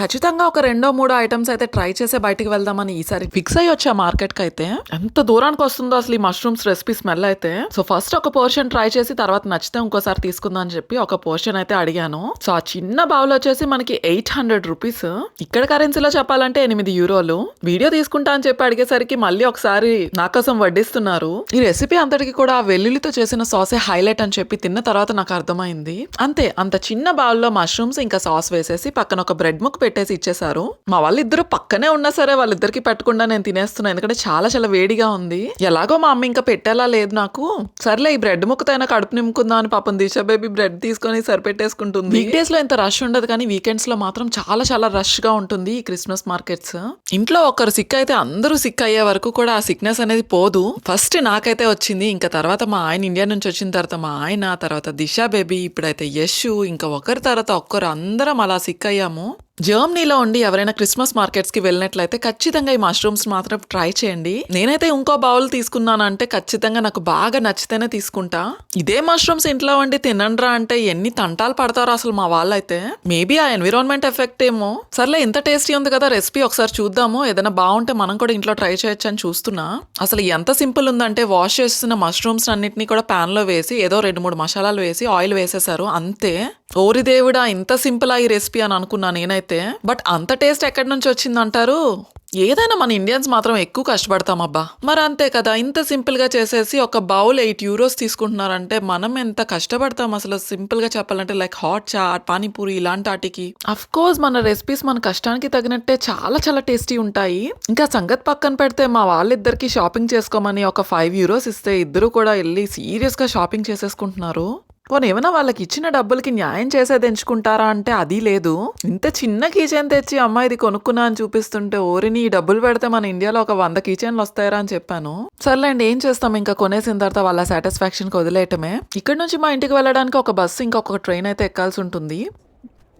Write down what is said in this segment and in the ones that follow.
ఖచ్చితంగా ఒక రెండో మూడో ఐటమ్స్ అయితే ట్రై చేసే బయటికి వెళ్దామని ఈసారి ఫిక్స్ అయ్యి వచ్చా మార్కెట్కి అయితే. ఎంత దూరానికి వస్తుందో అసలు ఈ మష్రూమ్స్ రెసిపీ స్మెల్ అయితే. సో ఫస్ట్ ఒక పోర్షన్ ట్రై చేసి తర్వాత నచ్చితే ఇంకోసారి తీసుకుందాం అని చెప్పి ఒక పోర్షన్ అయితే అడిగాను. సో ఆ చిన్న బౌల్ వచ్చేసి మనకి ఎయిట్ హండ్రెడ్ రూపీస్ ఇక్కడ కరెన్సీలో చెప్పాలంటే ఎనిమిది యూరోలు వీడియో తీసుకుంటా అని చెప్పి అడిగేసరికి మళ్ళీ ఒకసారి నా కోసం వడ్డిస్తున్నారు. ఈ రెసిపీ అంతటికి కూడా ఆ వెల్లుల్లితో చేసిన సాసే హైలైట్ అని చెప్పి తిన్న తర్వాత నాకు అర్థమైంది. అంతే అంత చిన్న బౌల్లో మష్రూమ్స్ ఇంకా సాస్ వేసేసి పక్కన ఒక బ్రెడ్ ముక్క పెట్టేసి ఇచ్చేసారు మా వాళ్ళిద్దరు పక్కనే ఉన్నా సరే వాళ్ళిద్దరికి పెట్టకుండా నేను తినేస్తున్నాను ఎందుకంటే చాలా చాలా వేడిగా ఉంది. ఎలాగో మా అమ్మ ఇంకా పెట్టేలా లేదు నాకు. సర్లే ఈ బ్రెడ్ ముక్కతో అయినా కడుపు నింపుకుందా అని పాపం దిశ బేబీ బ్రెడ్ తీసుకొని సరిపెట్టేసుకుంటుంది. వీక్ డేస్లో ఇంత రష్ ఉండదు కానీ వీకెండ్స్లో మాత్రం చాలా చాలా రష్గా ఉంటుంది ఈ క్రిస్మస్ మార్కెట్స్ ఇంట్లో ఒకరు సిక్ అయితే అందరూ సిక్ అయ్యే వరకు కూడా ఆ సిక్నెస్ అనేది పోదు. ఫస్ట్ నాకైతే వచ్చింది ఇంకా తర్వాత మా ఆయన ఇండియా నుంచి వచ్చిన తర్వాత మా ఆయన తర్వాత దిశ బేబీ ఇప్పుడైతే యశ్ ఇంకా ఒకరి తర్వాత ఒక్కరు అందరం అలా సిక్ అయ్యాము. జర్మనీలో ఉండి ఎవరైనా క్రిస్మస్ మార్కెట్స్కి వెళ్ళినట్లయితే ఖచ్చితంగా ఈ మష్రూమ్స్ మాత్రం ట్రై చేయండి. నేనైతే ఇంకో బౌల్ తీసుకున్నానంటే ఖచ్చితంగా నాకు బాగా నచ్చితేనే తీసుకుంటా. ఇదే మష్రూమ్స్ ఇంట్లో వండి తినండ్రా అంటే ఎన్ని తంటాలు పడతారో అసలు మా వాళ్ళైతే. మేబీ ఆ ఎన్విరాన్మెంట్ ఎఫెక్ట్ ఏమో. సర్లే ఇంత టేస్టీ ఉంది కదా రెసిపీ ఒకసారి చూద్దాము. ఏదైనా బాగుంటే మనం కూడా ఇంట్లో ట్రై చేయొచ్చు అని చూస్తున్నా. అసలు ఎంత సింపుల్ ఉందంటే వాష్ చేస్తున్న మష్రూమ్స్ అన్నిటినీ కూడా ప్యాన్లో వేసి ఏదో రెండు మూడు మసాలాలు వేసి ఆయిల్ వేసేసారు అంతే. ఓరి దేవుడా ఇంత సింపుల్ ఆ ఈ రెసిపీ అని అనుకున్నా నేనైతే. బట్ అంత టేస్ట్ ఎక్కడి నుంచి వచ్చిందంటారు? ఏదైనా మన ఇండియన్స్ మాత్రం ఎక్కువ కష్టపడతాం అబ్బా. మరి అంతే కదా ఇంత సింపుల్గా చేసేసి ఒక బౌల్ ఎయిట్ యూరోస్ తీసుకుంటున్నారంటే మనం ఎంత కష్టపడతాం అసలు సింపుల్గా చెప్పాలంటే లైక్ హాట్ చాట్ పానీపూరి ఇలాంటి వాటికి. అఫ్ కోర్స్ మన రెసిపీస్ మన కష్టానికి తగినట్టే చాలా చాలా టేస్టీ ఉంటాయి. ఇంకా సంగతి పక్కన పెడితే మా వాళ్ళిద్దరికి షాపింగ్ చేసుకోమని ఒక ఫైవ్ యూరోస్ ఇస్తే ఇద్దరు కూడా వెళ్ళి సీరియస్గా షాపింగ్ చేసేసుకుంటున్నారు. పోనీ ఏమైనా వాళ్ళకి ఇచ్చిన డబ్బులకి న్యాయం చేసేది ఎంచుకుంటారా అంటే అది లేదు. ఇంత చిన్న కీచెన్ తెచ్చి అమ్మ ఇది కొనుక్కున్నా అని చూపిస్తుంటే ఓరిని ఈ డబ్బులు పెడితే మన ఇండియాలో ఒక వంద కీచెన్లు వస్తాయరా అని చెప్పాను. సర్లేండి ఏం చేస్తాం? ఇంకా కొనేసిన తర్వాత వాళ్ళ సాటిస్ఫాక్షన్కి వదిలేయటమే. ఇక్కడ నుంచి మా ఇంటికి వెళ్ళడానికి ఒక బస్సు ఇంకొక ట్రైన్ అయితే ఎక్కాల్సి ఉంటుంది.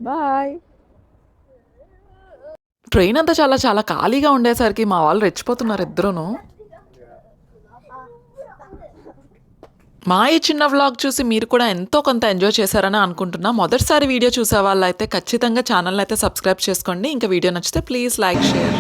బాయ్. ట్రైన్ అంతా చాలా చాలా ఖాళీగా ఉండేసరికి మా వాళ్ళు రెచ్చిపోతున్నారు ఇద్దరును. మా ఈ చిన్న వ్లాగ్ చూసి మీరు కూడా ఎంతో కొంత ఎంజాయ్ చేశారని అనుకుంటున్నా. మొదటిసారి వీడియో చూసే వాళ్ళైతే ఖచ్చితంగా ఛానల్ అయితే సబ్స్క్రైబ్ చేసుకోండి. ఇంకా వీడియో నచ్చితే ప్లీజ్ లైక్ షేర్